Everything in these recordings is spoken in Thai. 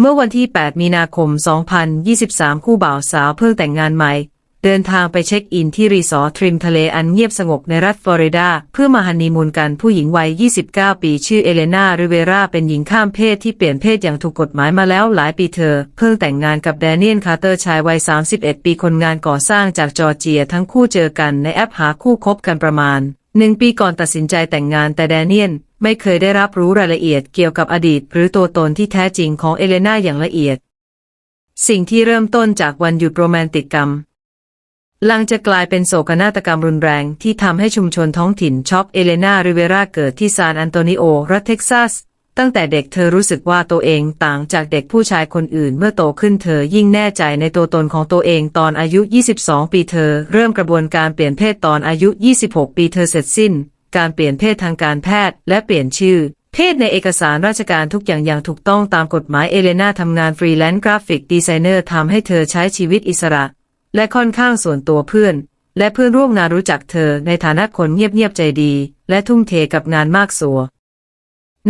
เมื่อวันที่ 8 มีนาคม 2023 คู่บ่าวสาวเพิ่งแต่งงานใหม่ เดินทางไปเช็คอินที่รีสอร์ทริมทะเลอันเงียบสงบในรัฐฟลอริดา เพื่อมาฮันนีมูนกันผู้หญิงวัย 29 ปีชื่อเอเลนาริเวราเป็นหญิงข้ามเพศที่เปลี่ยนเพศอย่างถูกกฎหมายมาแล้วหลายปีเธอ เพิ่งแต่งงานกับแดเนียลคาร์เตอร์ชายวัย 31 ปีคนงานก่อสร้างจากจอร์เจียทั้งคู่เจอกันในแอปหาคู่คบกันประมาณ หนึ่งปีก่อนตัดสินใจแต่งงานแต่แดเนียนไม่เคยได้รับรู้รายละเอียดเกี่ยวกับอดีต หรือตัวตนที่แท้จริงของเอเลนาอย่างละเอียด สิ่งที่เริ่มต้นจากวันหยุดโรแมนติกกรรมหลังจะกลายเป็นโศกนาฏกรรมรุนแรงที่ทำให้ชุมชนท้องถิ่นช็อปเอเลนาริเวราเกิดที่ซานอันโตนิโอ รัฐเท็กซัส ตั้งแต่เด็กเธอรู้สึกว่าตัวเองต่างจากเด็กผู้ชายคนอื่น เมื่อโตขึ้นเธอยิ่งแน่ใจในตัวตนของตัวเองตอนอายุ 22 ปีเธอ เริ่มกระบวนการเปลี่ยนเพศตอนอายุ 26 ปีเธอเสร็จสิ้น การเปลี่ยนเพศทางการแพทย์ และเปลี่ยนชื่อ เพศในเอกสารราชการทุกอย่างอย่างถูกต้องตามกฎหมายเอเลนาทำงานฟรีแลนซ์กราฟิกดีไซเนอร์ทำให้เธอใช้ชีวิตอิสระ และค่อนข้างส่วนตัวเพื่อน และเพื่อนร่วมงานรู้จักเธอในฐานะคนเงียบๆใจดี และทุ่มเทกับงานมากสัว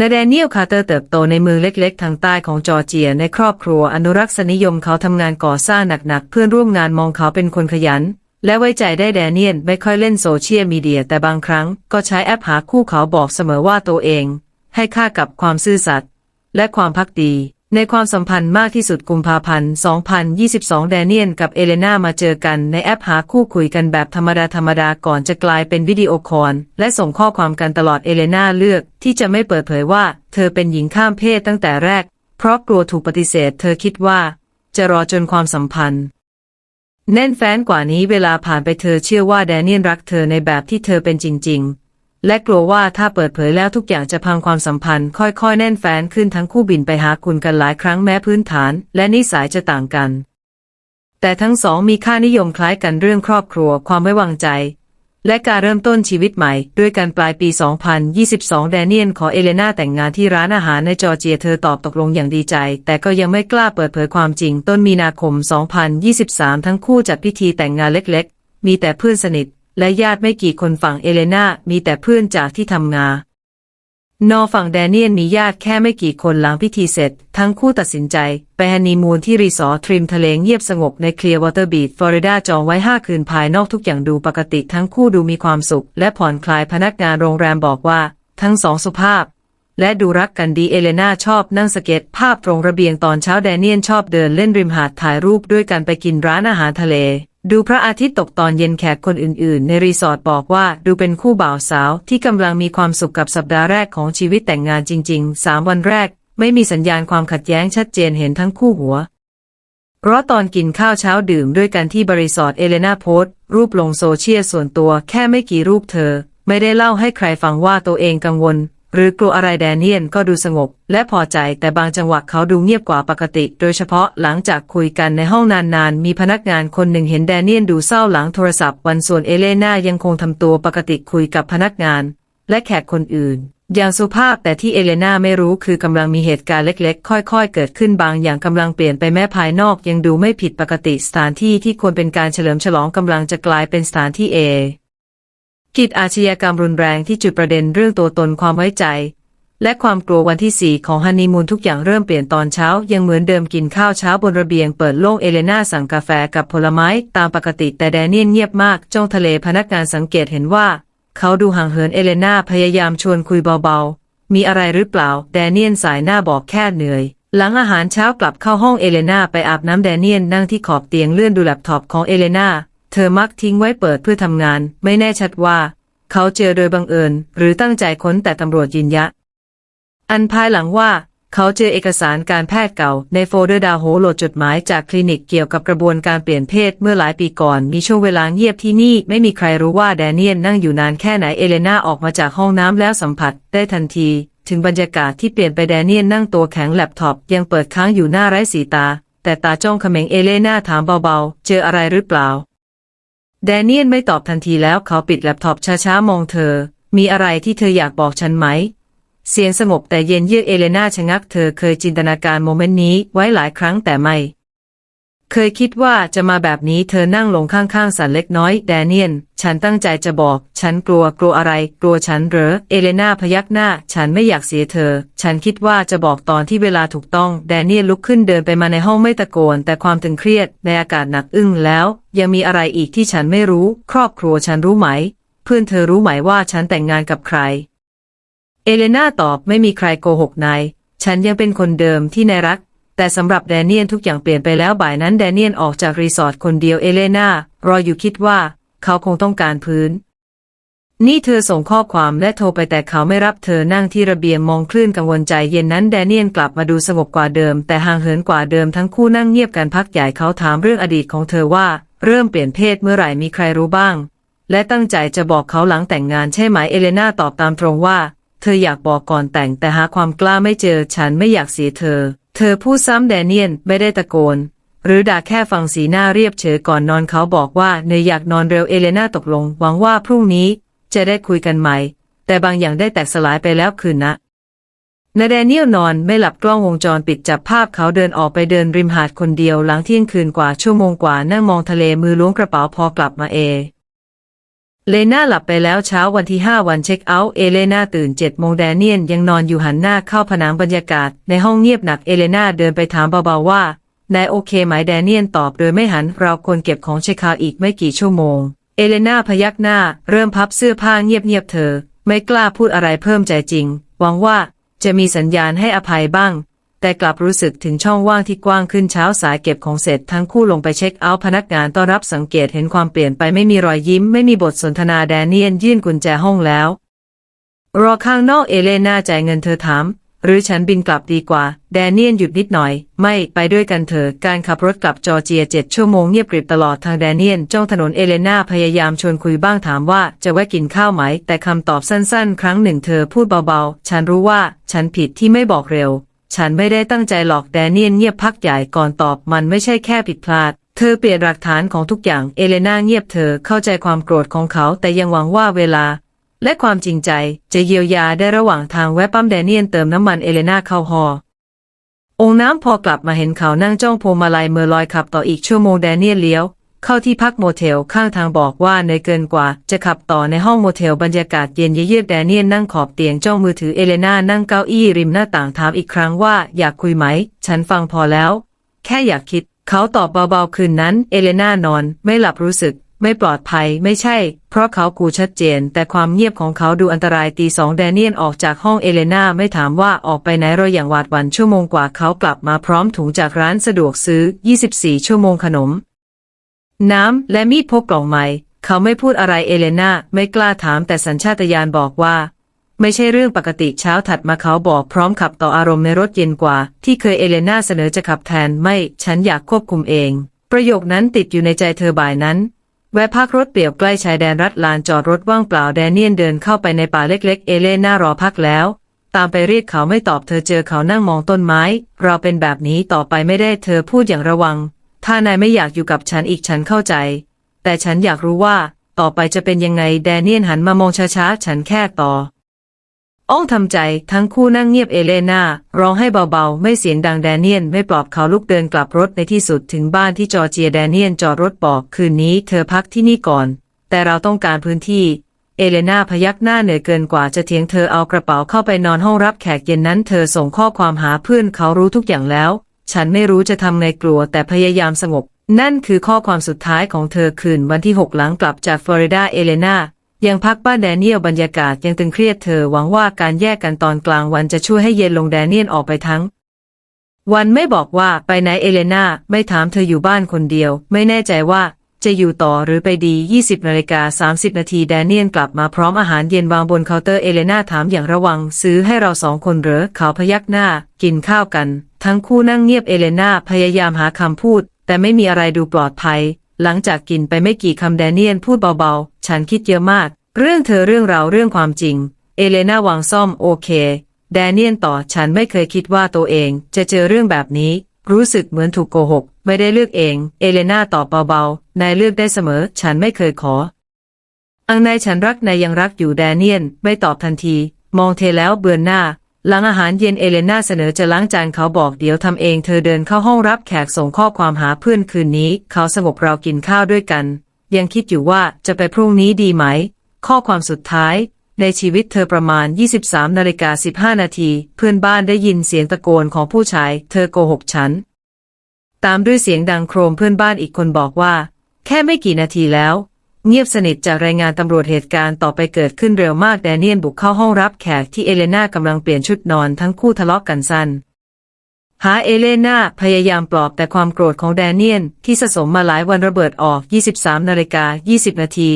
นาแดเนียลคาร์เตอร์เติบโตในเมืองเล็กๆ ทางใต้ของจอร์เจียในครอบครัวอนุรักษนิยมเขาทำงานก่อสร้างหนักๆ เพื่อนร่วมงานมองเขาเป็นคนขยัน และไว้ใจได้แดเนียลไม่ค่อยเล่นโซเชียลมีเดียแต่บางครั้งก็ใช้แอปหาคู่เขาบอกเสมอว่าตัวเอง ให้ค่ากับความซื่อสัตย์และความพักดี ในความสัมพันธ์มากที่สุดกุมภาพันธ์ 2022 แดเนียลกับเอเลนามาเจอกันในแอปหาคู่คุยกันแบบธรรมดาธรรมดาก่อนจะกลายเป็นวิดีโอคอลและส่งข้อความกันตลอดเอเลนาเลือก ที่จะไม่เปิดเผยว่า เธอเป็นหญิงข้ามเพศตั้งแต่แรก เพราะกลัวถูกปฏิเสธ เธอคิดว่า จะรอจนความสัมพันธ์ แน่นแฟ้นกว่านี้เวลาผ่านไปเธอเชื่อว่าแดเนียลรักเธอในแบบที่เธอเป็นจริง ๆ และกลัวว่าถ้าเปิดเผยแล้วทุกอย่างจะพังความสัมพันธ์ ค่อยๆ แน่นแฟ้นขึ้นทั้งคู่บินไปหาคุณกันหลายครั้งแม้พื้นฐาน และนิสัยจะต่างกัน แต่ทั้งสองมีค่านิยมคล้ายกันเรื่องครอบครัว ความไว้วางใจ และการเริ่มต้นชีวิตใหม่ ด้วยการปลายปี 2022 แดเนียลขอเอเลนาแต่งงานที่ร้านอาหารในจอร์เจียเธอตอบตกลงอย่างดีใจ แต่ก็ยังไม่กล้าเปิดเผยความจริง ต้นมีนาคม 2023 ทั้งคู่จัดพิธีแต่งงานเล็ก ๆ มีแต่เพื่อนสนิท และญาติไม่กี่คนฝั่งเอเลนามีแต่เพื่อนจากที่ทำงานนอฝั่งแดเนียลมีญาติแค่ไม่กี่คนหลังพิธีเสร็จ ทั้งคู่ตัดสินใจไปฮันนีมูนที่รีสอร์ททริมทะเลเงียบสงบในเคลียร์วอเตอร์บีชฟลอริดาจองไว้5คืนภายนอกทุกอย่างดูปกติทั้งคู่ดูมีความสุข และผ่อนคลายพนักงานโรงแรมบอกว่า ทั้งสองสุภาพ และดูรักกันดีเอเลนาชอบนั่งสเก็ตภาพตรงระเบียงตอนเช้าแดเนียลชอบเดินเล่นริมหาดถ่ายรูปด้วยกันไปกินร้านอาหารทะเล ดูพระอาทิตย์ตกตอนเย็นแขกคนอื่นๆ ในรีสอร์ทบอกว่าดูเป็นคู่บ่าวสาวที่กำลังมีความสุขกับสัปดาห์แรกของชีวิตแต่งงานจริงๆสามวันแรก ไม่มีสัญญาณความขัดแย้งชัดเจนเห็นทั้งคู่หัวเพราะตอนกินข้าวเช้าดื่มด้วยกันที่บริสอร์ทเอเลนาโพสต์ รูปลงโซเชียลส่วนตัวแค่ไม่กี่รูปเธอ ไม่ได้เล่าให้ใครฟังว่าตัวเองกังวล หรือกลัวอะไรแดเนียลก็ดูสงบ และพอใจแต่บางจังหวะเขาดูเงียบกว่าปกติ โดยเฉพาะหลังจากคุยกันในห้องนานๆ มีพนักงานคนหนึ่งเห็นแดเนียลดูเศร้าหลังโทรศัพท์ วันส่วนเอเลน่ายังคงทำตัวปกติคุยกับพนักงาน และแขกคนอื่น อย่างสุภาพแต่ที่เอเลน่าไม่รู้คือกำลังมีเหตุการณ์เล็กๆ ค่อยๆ เกิดขึ้นบางอย่างกำลังเปลี่ยนไปแม้ภายนอกยังดูไม่ผิดปกติสถานที่ที่ควรเป็นการเฉลิมฉลองกำลังจะกลายเป็นสถานที่เอ กิจอาชญากรรมรุนแรงที่จุดประเด็นเรื่องตัวตนความไว้ใจ และความกลัววันที่ 4 ของฮันนีมูนทุกอย่างเริ่มเปลี่ยนตอนเช้า ยังเหมือนเดิมกินข้าวเช้าบนระเบียงเปิดโล่งเอเลนาสั่งกาแฟกับผลไม้ตามปกติแต่แดเนียลเงียบมากจ้องทะเลพนักงานสังเกตเห็นว่า เขาดูห่างเหินเอเลนาพยายามชวนคุยเบาๆ มีอะไรหรือเปล่า แดเนียลสายหน้าบอกแค่เหนื่อยหลังอาหารเช้ากลับเข้าห้องเอเลนาไปอาบน้ำแดเนียลนั่งที่ขอบเตียงเลื่อนดูแล็ปท็อปของเอเลนา เธอมักทิ้งไว้เปิดเพื่อทำงาน ไม่แน่ชัดว่า เขาเจอโดยบังเอิญ หรือตั้งใจค้นแต่ตำรวจยืนยันอันภายหลังว่า เขาเจอเอกสารการแพทย์เก่า ในโฟลเดอร์ดาวโฮโหลดจดหมายจากคลินิกเกี่ยวกับกระบวนการเปลี่ยนเพศเมื่อหลายปีก่อน มีช่วงเวลาเงียบที่นี่ ไม่มีใครรู้ว่าแดเนียลนั่งอยู่นานแค่ไหนเอเลนาออกมาจากห้องน้ำแล้วสัมผัสได้ทันที ถึงบรรยากาศที่เปลี่ยนไปแดเนียลนั่งตัวแข็งแล็ปท็อปยังเปิดค้างอยู่หน้าไร้สีตา แต่ตาจ้องเขม็งเอเลนาถามเบาๆ เจออะไรหรือเปล่า แดเนียลไม่ตอบทันทีแล้วเขาปิดแล็ปท็อปช้าๆ มองเธอ มีอะไรที่เธออยากบอกฉันไหม เสียงสงบแต่เย็นเยือกเอเลนาชะงักเธอเคยจินตนาการโมเมนต์นี้ไว้หลายครั้งแต่ไม่ เคยคิดว่าจะมาแบบนี้เธอนั่งลงข้างๆสันเล็กน้อย แดเนียน ฉันตั้งใจจะบอก ฉันกลัวกลัวอะไร กลัวฉันเหรอ เอเลนาพยักหน้า ฉันไม่อยากเสียเธอ ฉันคิดว่าจะบอกตอนที่เวลาถูกต้อง แดเนียนลุกขึ้นเดินไปมาในห้องไม่ตะโกน แต่ความตึงเครียด ในอากาศหนักอึ้งแล้ว ยังมีอะไรอีกที่ฉันไม่รู้ ครอบครัวฉันรู้ไหม เพื่อนเธอรู้ไหมว่าฉันแต่งงานกับใคร เอเลนาตอบไม่มีใครโกหกนายฉันยังเป็นคนเดิมที่นายรัก แต่สำหรับแดเนียนทุกอย่างเปลี่ยนไปแล้วบ่ายนั้นแดเนียนออกจากรีสอร์ทคนเดียวเอเลนารออยู่คิดว่าเขาคงต้องการพื้น นี่เธอส่งข้อความและโทรไปแต่เขาไม่รับเธอนั่งที่ระเบียงมองคลื่นกังวลใจเย็นนั้นแดเนียนกลับมาดูสงบกว่าเดิม แต่ห่างเหินกว่าเดิมทั้งคู่นั่งเงียบกันพักใหญ่เขาถามเรื่องอดีตของเธอว่า เริ่มเปลี่ยนเพศเมื่อไหร่มีใครรู้บ้าง และตั้งใจจะบอกเขาหลังแต่งงานใช่ไหมเอเลนาตอบตามตรงว่า เธออยากบอกก่อนแต่งแต่หาความกล้าไม่เจอฉันไม่อยากเสียเธอ เธอพูดซ้ำแดเนียนไม่ได้ตะโกน หรือด่าแค่ฟังสีหน้าเรียบเฉยก่อนนอนเขาบอกว่าเนยอยากนอนเร็วเอเลนาตกลง หวังว่าพรุ่งนี้จะได้คุยกันใหม่ แต่บางอย่างได้แตกสลายไปแล้วคืนนะนาแดเนียลนอนไม่หลับกล้องวงจรปิดจับภาพเขาเดินออกไปเดินริมหาดคนเดียวหลังเที่ยงคืนกว่าชั่วโมงกว่านั่งมองทะเลมือล้วงกระเป๋าพอกลับมาเอ เลน่าหลับไปแล้วเช้าวันที่ 5 วันเช็คเอาท์เอเลนาตื่น7โมงแดเนียนยังนอนอยู่หันหน้าเข้าผนังบรรยากาศ ในห้องเงียบหนักเอเลนาเดินไปถามเบาๆว่านายโอเคไหมแดเนียนตอบโดยไม่หันเราควรเก็บของเช็คเอาท์อีกไม่กี่ชั่วโมง เอเลนาพยักหน้า เริ่มพับเสื้อผ้าเงียบๆเธอ ไม่กล้าพูดอะไรเพิ่มใจจริง หวังว่าจะมีสัญญาณให้อภัยบ้าง แต่กลับรู้สึกถึงช่องว่างที่กว้างขึ้นเช้าสายเก็บของเสร็จทั้งคู่ลงไปเช็คเอาท์พนักงานต้อนรับสังเกตเห็นความเปลี่ยนไปไม่มีรอยยิ้ม ไม่มีบทสนทนาแดเนียนยื่นกุญแจห้องแล้ว รอข้างนอกเอเลนาจ่ายเงินเธอถาม หรือฉันบินกลับดีกว่า แดเนียนหยุดนิดหน่อย ไม่ไปด้วยกันเถอะการขับรถกลับจอร์เจียเจ็ดชั่วโมงเงียบกริบตลอดทางแดเนียนจ้องถนนเอเลนาพยายามชวนคุยบ้างถามว่าจะแวะกินข้าวไหม แต่คำตอบสั้นๆ ครั้งหนึ่งเธอพูดเบาๆ ฉันรู้ว่า ฉันผิดที่ไม่บอกเร็ว ฉันไม่ได้ตั้งใจหลอกแดเนียนเงียบพักใหญ่ก่อนตอบมันไม่ใช่แค่ผิดพลาด เธอเปลี่ยนหลักฐานของทุกอย่างเอเลนาเงียบเธอเข้าใจความโกรธของเขาแต่ยังหวังว่าเวลา และความจริงใจจะเยียวยาได้ระหว่างทางแวะปั๊มแดเนียนเติมน้ำมันเอเลนาเข้าฮอองน้ำพอกลับมาเห็นเขานั่งจ้องพวงมาลัยเมื่อลอยขับต่ออีกชั่วโมงแดเนียลเลี้ยว เข้าที่พักโมเทลข้างทางบอกว่าเหนอยเกินกว่า จะขับต่อในห้องโมเทลบรรยากาศเย็นเยือกแดเนียลนั่งขอบเตียงจ้องมือถือเอเลนานั่งเก้าอี้ริมหน้าต่างถามอีกครั้งว่าอยากคุยไหม ฉันฟังพอแล้ว แค่อยากคิด เขาตอบเบาๆคืนนั้น เอเลนานอน ไม่หลับรู้สึก ไม่ปลอดภัยไม่ใช่ เพราะเขากูชัดเจน แต่ความเงียบของเขาดูอันตรายตีสองแดเนียนออกจากห้องเอเลนาไม่ถามว่าออกไปไหนรออย่างหวาดหวั่นชั่วโมงกว่าเขากลับมาพร้อมถุงจากร้านสะดวกซื้อ 24 ชั่วโมงขนม น้ำและมีดพกกล่องใหม่เขาไม่พูดอะไรเอเลนาไม่กล้าถามแต่สัญชาตญาณบอกว่า ไม่ใช่เรื่องปกติเช้าถัดมาเขาบอกพร้อมขับต่ออารมณ์ในรถเย็นกว่า ที่เคยเอเลนาเสนอจะขับแทนไม่ฉันอยากควบคุมเอง ประโยคนั้นติดอยู่ในใจเธอบ่ายนั้น แวะพักรถเปลี่ยวใกล้ชายแดนรัฐลานจอดรถว่างเปล่าแดเนียนเดินเข้าไปในป่าเล็กๆ เอเลน่ารอพักแล้ว ตามไปเรียกเขาไม่ตอบเธอเจอเขานั่งมองต้นไม้ เราเป็นแบบนี้ต่อไปไม่ได้เธอพูดอย่างระวัง ถ้านายไม่อยากอยู่กับฉันอีกฉันเข้าใจ แต่ฉันอยากรู้ว่า ต่อไปจะเป็นยังไงแดเนียนหันมามองช้าๆ ฉันแค่ต่อ อ้องทำใจทั้งคู่นั่งเงียบเอเลนาร้องให้เบาๆ ไม่เสียงดังแดเนียนไม่ปลอบเขาลุกเดินกลับรถในที่สุดถึงบ้านที่จอร์เจียแดเนียนจอดรถบอกคืนนี้เธอพักที่นี่ก่อน แต่เราต้องการพื้นที่ เอเลนาพยักหน้าเหนื่อยเกินกว่าจะเถียงเธอเอากระเป๋าเข้าไปนอนห้องรับแขกเย็นนั้น เธอส่งข้อความหาเพื่อนเขารู้ทุกอย่างแล้ว ฉันไม่รู้จะทำไงกลัวแต่พยายามสงบ นั่นคือข้อความสุดท้ายของเธอคืนวันที่หกหลังกลับจากฟลอริดาเอเลนายังพักบ้านแดเนียลบรรยากาศยังตึงเครียดเธอหวังว่าการแยกกันตอนกลางวันจะช่วยให้เย็นลงแดเนียลออกไปทั้ง วันไม่บอกว่าไปไหนเอเลนาไม่ถามเธออยู่บ้านคนเดียว ไม่แน่ใจว่าจะอยู่ต่อหรือไปดี 20นาฬิกา30 นาทีแดเนียลกลับมาพร้อมอาหารเย็นวางบนเคาน์เตอร์เอเลนาถามอย่างระวัง ซื้อให้เราสองคนเหรอเขาพยักหน้า กินข้าวกัน ทั้งคู่นั่งเงียบเอเลนาพยายามหาคำพูด แต่ไม่มีอะไรดูปลอดภัย หลังจากกินไปไม่กี่คำแดเนียลพูดเบาๆ ฉันคิดเยอะมาก เรื่องเธอเรื่องเราเรื่องความจริง เอเลนาวางซ่อมโอเค แดเนียลต่อฉันไม่เคยคิดว่าตัวเอง จะเจอเรื่องแบบนี้ รู้สึกเหมือนถูกโกหก ไม่ได้เลือกเอง เอเลนาตอบเบาๆ นายเลือกได้เสมอ ฉันไม่เคยขอ อังนายฉันรักนายยังรักอยู่แดเนียลไม่ตอบทันที มองเธอแล้วเบือนหน้า หลังอาหารเย็นเอเลน่าเสนอจะล้างจานเขาบอกเดี๋ยวทำเองเธอเดินเข้าห้องรับแขกส่งข้อความหาเพื่อนคืนนี้ เขาสงบเรากินข้าวด้วยกัน ยังคิดอยู่ว่าจะไปพรุ่งนี้ดีไหม ข้อความสุดท้าย ในชีวิตเธอประมาณ 23นาฬิกา15 นาที เพื่อนบ้านได้ยินเสียงตะโกนของผู้ชาย เธอโกหกฉัน ตามด้วยเสียงดังโครมเพื่อนบ้านอีกคนบอกว่า แค่ไม่กี่นาทีแล้ว เงียบสนิทจากรายงานตำรวจเหตุการณ์ต่อไปเกิดขึ้นเร็วมากแดเนียนบุกเข้าห้องรับแขกที่เอเลนากำลังเปลี่ยนชุดนอนทั้งคู่ทะเลาะกันสั้นหาเอเลนาพยายามปลอบแต่ความโกรธของแดเนียนที่สะสมมาหลายวันระเบิดออก 23นาฬิกา20 นาที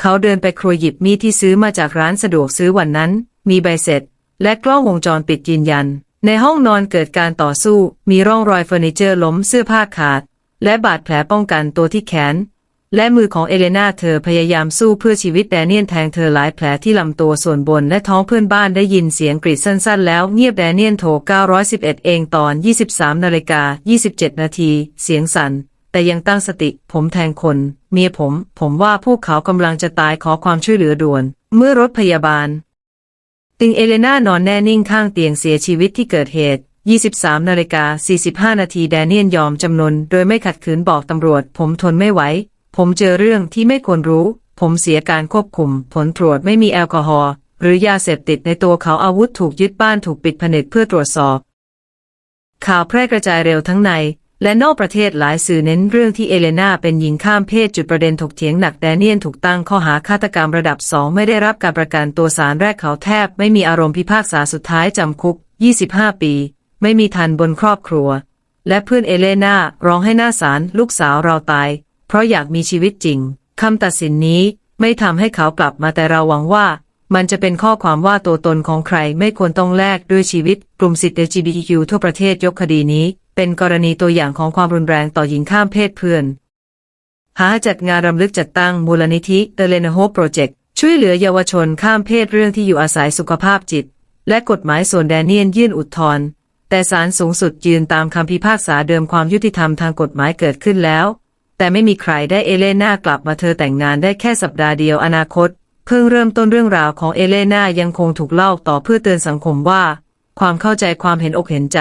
เขาเดินไปครัวหยิบมีดที่ซื้อมาจากร้านสะดวกซื้อวันนั้น มีใบเสร็จ และกล้องวงจรปิดยืนยัน ในห้องนอนเกิดการต่อสู้ มีร่องรอยเฟอร์นิเจอร์ล้มเสื้อผ้าขาด และบาดแผลป้องกันตัวที่แขน และมือของเอเลนาเธอพยายามสู้เพื่อชีวิตแดเนียนแทงเธอหลายแผลที่ลำตัวส่วนบนและท้องเพื่อนบ้านได้ยินเสียงกรีดสั้นๆแล้วเงียบแดเนียนโทร 911 เองตอน 23นาฬิกา27 นาที เสียงสั่น แต่ยังตั้งสติ ผมแทงคน เมียผม ผมว่าพวกเขากำลังจะตายขอความช่วยเหลือด่วน เมื่อรถพยาบาล ติงเอเลนานอนแน่นิ่งข้างเตียงเสียชีวิตที่เกิดเหตุ23นาฬิกา45นาทีแดเนียนยอมจำนน โดยไม่ขัดขืนบอกตำรวจ ผมทนไม่ไหว ผมเจอเรื่องที่ไม่ควรรู้ ผมเสียการควบคุม ผลตรวจไม่มีแอลกอฮอล์หรือยาเสพติดในตัวเขาอาวุธถูกยึดบ้านถูกปิดผนึกเพื่อตรวจสอบ ข่าวแพร่กระจายเร็วทั้งใน และนอกประเทศหลายสื่อเน้นเรื่องที่เอเลนาเป็นหญิงข้ามเพศจุดประเด็นถกเถียงหนักแดเนียนถูกตั้งข้อหาฆาตกรรมระดับสองไม่ได้รับการประกันตัวสารแรกเขาแทบ ไม่มีอารมณ์พิพากษาสุดท้ายจำคุก 25 ปี ไม่มีทันบนครอบครัว และเพื่อนเอเลนาร้องให้หน้าศาลลูกสาวเราตาย ราะอยากมีชีวิตจริงคำตัดสินนี้ไม่ทำให้เขากลับมาแต่เราหวังว่า มันจะเป็นข้อความว่าตัวตนของใครไม่ควรต้องแลกด้วยชีวิต กลุ่มสิทธิ LGBTQ ทั่วประเทศยกคดีนี้ เป็นกรณีตัวอย่างของความรุนแรงต่อหญิงข้ามเพศเพื่อน หาจัดงานรำลึกจัดตั้งมูลนิธิ The Lena Hope Project ช่วยเหลือเยาวชนข้ามเพศเรื่องที่อยู่อาศัยสุขภาพจิต และกฎหมายส่วนแดเนียนยื่นอุทธรณ์แต่ศาลสูงสุดยืนตามคำพิพากษาเดิมความยุติธรรมทางกฎหมายเกิดขึ้นแล้ว แต่ไม่มีใครได้เอเลนากลับมาเธอแต่งงานได้แค่สัปดาห์เดียวอนาคต เพิ่งเริ่มต้นเรื่องราวของเอเลนายังคงถูกเล่าต่อเพื่อเตือนสังคมว่า ความเข้าใจความเห็นอกเห็นใจ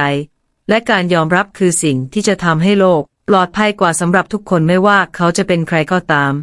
และการยอมรับคือสิ่งที่จะทำให้โลก ปลอดภัยกว่าสำหรับทุกคนไม่ว่าเขาจะเป็นใครก็ตาม